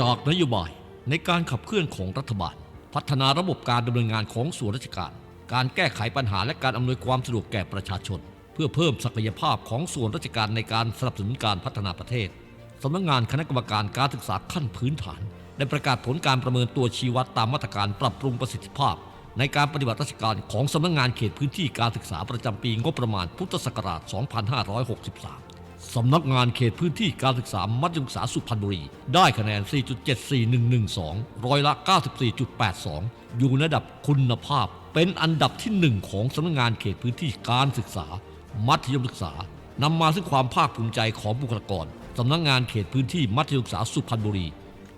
จากนโยบายในการขับเคลื่อนของรัฐบาล พัฒนาระบบการดำเนินงานของส่วนราชการ การแก้ไขปัญหาและการอำนวยความสะดวกแก่ประชาชน เพื่อเพิ่มศักยภาพของส่วนราชการในการสนับสนุนการพัฒนาประเทศสำนักงานคณะกรรมการการศึกษาขั้นพื้นฐานได้ประกาศผลการประเมินตัวชี้วัดตามมาตรการปรับปรุงประสิทธิภาพ ในการปฏิบัติราชการของสำนักงานเขตพื้นที่การศึกษาประจำปีงบประมาณพุทธศักราช 2563 สำนักงานเขตพื้นที่การศึกษามัธยมศึกษาสุพรรณบุรี ได้คะแนน 4.74112 ร้อยละ 94.82 อยู่ในระดับคุณภาพ เป็นอันดับที่ 1 ของสำนักงานเขตพื้นที่การศึกษา มัธยมศึกษานำมาซึ่งความภาคภูมิใจของบุคลากรสำนักงานเขตพื้นที่มัธยมศึกษาสุพรรณบุรี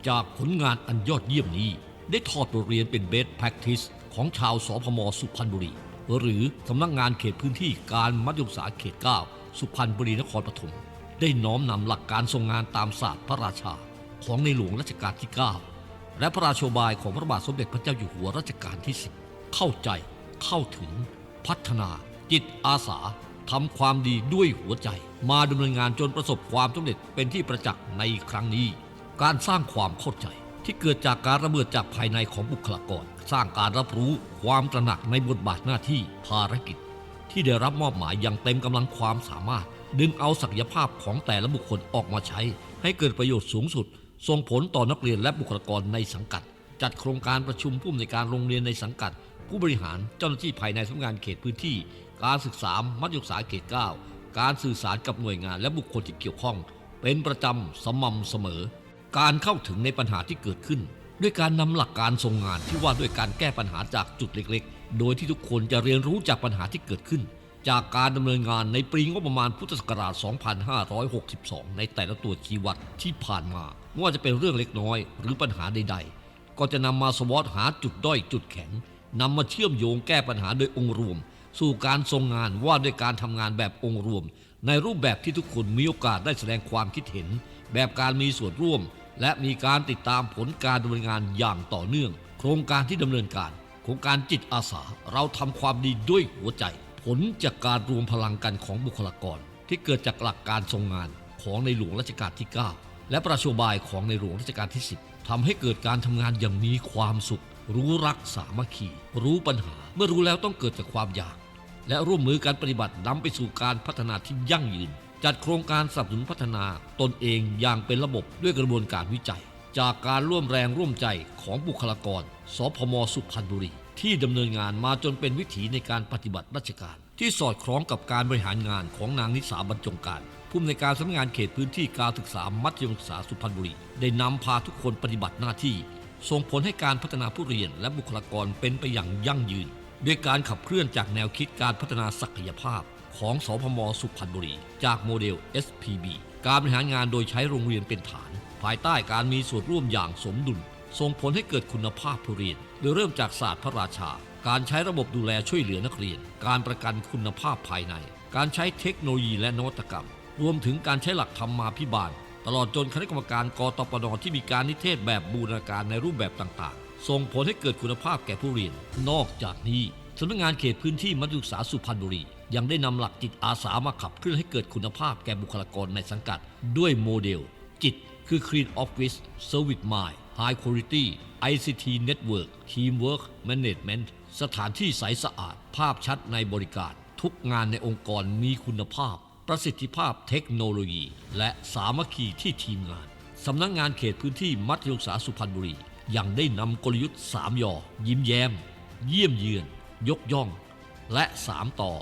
จากผลงานอันยอดเยี่ยมนี้ ได้ถอดบทเรียนเป็นเบส practice ของชาวสพมสุพรรณบุรี หรือสำนักงานเขตพื้นที่การมัธยมศึกษาเขต 9 สุพรรณบุรีนครปฐมได้น้อมนำหลักการทรงงานตามศาสตร์พระราชาของในหลวงรัชกาลที่ 9 และพระราชบายของพระบาทสมเด็จพระเจ้าอยู่หัวรัชกาลที่ 10 เข้าใจ เข้าถึง พัฒนา จิตอาสาทำความดีด้วยหัวใจ มาดำเนินงานจนประสบความสำเร็จเป็นที่ประจักษ์ในครั้งนี้ การสร้างความเข้าใจที่เกิดจากการระเบิดจากภายในของบุคลากร สร้างการรับรู้ความตระหนักในบทบาทหน้าที่ภารกิจ ที่ได้รับมอบหมายอย่างเต็มกำลังความสามารถ ดึงเอาศักยภาพของแต่ละบุคคลออกมาใช้ ให้เกิดประโยชน์สูงสุด ส่งผลต่อนักเรียนและบุคลากรในสังกัด จัดโครงการประชุมผู้อำนวยการโรงเรียนในสังกัด ผู้บริหารเจ้าหน้าที่ภายในสำนักงานเขตพื้นที่ การศึกษามัธยมศึกษาเขต 9 การสื่อสารกับหน่วยงานและบุคคลที่เกี่ยวข้อง เป็นประจำสม่ำเสมอ การเข้าถึงในปัญหาที่เกิดขึ้น ด้วยการนำหลักการทรงงานที่ว่าด้วยการแก้ปัญหาจากจุดเล็กๆ โดยที่ทุกคนจะเรียนรู้จากปัญหาที่เกิดขึ้น จากการดำเนินงานในปีงบประมาณพุทธศักราช 2562 ในแต่ละตัวชี้วัดที่ผ่านมาไม่ว่าจะเป็นเรื่องเล็กน้อย หรือปัญหาใด ๆ ก็จะนำมาสวอตหาจุดด้อยจุดแข็งนำมาเชื่อมโยงแก้ปัญหาโดยองค์รวม สู่การทรงงานว่าด้วยการทำงานแบบองค์รวม ในรูปแบบที่ทุกคนมีโอกาสได้แสดงความคิดเห็น แบบการมีส่วนร่วม และมีการติดตามผลการดำเนินงานอย่างต่อเนื่อง โครงการที่ดำเนินการ โครงการจิตอาสาเราทำความดีด้วยหัวใจ ผลจากการรวมพลังกันของบุคลากร ที่เกิดจากหลักการทรงงานของในหลวงรัชกาลที่ 9 และประชบายของในหลวงรัชกาลที่ 10ทำให้เกิดการทำงานอย่างมีความสุข รู้รักสามัคคี รู้ปัญหา เมื่อรู้แล้วต้องเกิดจากความอยาก และร่วมมือการปฏิบัตินำไปสู่การพัฒนาที่ยั่งยืน จัดโครงการสนับสนุนพัฒนาตนเองอย่างเป็นระบบด้วยกระบวนการวิจัย จากการร่วมแรงร่วมใจของบุคลากร สพมสุพรรณบุรี ที่ดำเนินงานมาจนเป็นวิถีในการปฏิบัติราชการ ที่สอดคล้องกับการบริหารงานของนางนิสาบรรจงการผู้อำนวยการสำนักงานเขตพื้นที่การศึกษามัธยมศึกษาสุพรรณบุรี ได้นำพาทุกคนปฏิบัติหน้าที่ส่งผลให้การพัฒนาผู้เรียนและบุคลากรเป็นไปอย่างยั่งยืน ด้วยการขับเคลื่อนจากแนวคิดการพัฒนาศักยภาพของสพมสุพรรณบุรี จากโมเดล SPB การบริหารงานโดยใช้โรงเรียนเป็นฐาน ภายใต้การมีส่วนร่วมอย่างสมดุลส่งผลให้เกิดคุณภาพผู้เรียน โดยเริ่มจากศาสตร์พระราชา การใช้ระบบดูแลช่วยเหลือนักเรียน การประกันคุณภาพภายใน การใช้เทคโนโลยีและนวัตกรรม รวมถึงการใช้หลักธรรมาภิบาล ตลอดจนคณะกรรมการกตปนที่มีการนิเทศแบบบูรณาการในรูปแบบต่างๆ ส่งผลให้เกิดคุณภาพแก่ผู้เรียน นอกจากนี้สำนักงานเขตพื้นที่มัธยมศึกษาสุพรรณบุรี ยังได้นำหลักจิตอาสามาขับเคลื่อนให้เกิดคุณภาพแก่บุคลากรในสังกัด ด้วยโมเดล จิต คือ Clean Office Service Mind High Quality ICT Network Teamwork Management สถานที่ใสสะอาด ภาพชัดในบริการ ทุกงานในองค์กรมีคุณภาพ ประสิทธิภาพเทคโนโลยี และสามัคคีที่ทีมงาน สำนักงงานเขตพื้นที่มัธยมศึกษาสุพรรณบุรี ยังได้นำกลยุทธ์ 3ยอ ยิ้มแย้ม เยี่ยมเยือน ยกย่อง และ 3 ต่อ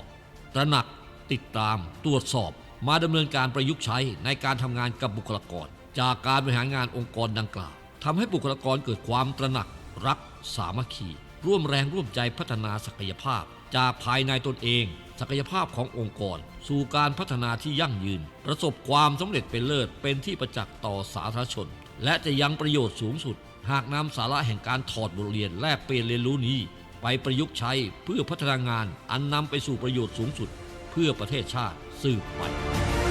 ตระหนัก ติดตาม ตรวจสอบ มาดำเนินการประยุกต์ใช้ในการทำงานกับบุคลากร จากการบริหารงานองค์กรดังกล่าวทำให้บุคลากรเกิดความตระหนัก รัก สามัคคี ร่วมแรงร่วมใจพัฒนาศักยภาพ จากภายในตนเอง ศักยภาพขององค์กร สู่การพัฒนาที่ยั่งยืน ประสบความสำเร็จเป็นเลิศเป็นที่ประจักษ์ต่อสาธารณชน และจะยังประโยชน์สูงสุด หากนำสาระแห่งการถอดบทเรียนแลกเปลี่ยนเรียนรู้นี้ ไปประยุกต์ใช้เพื่อพัฒนางานอันนำไปสู่ประโยชน์สูงสุด เพื่อประเทศชาติ สืบไป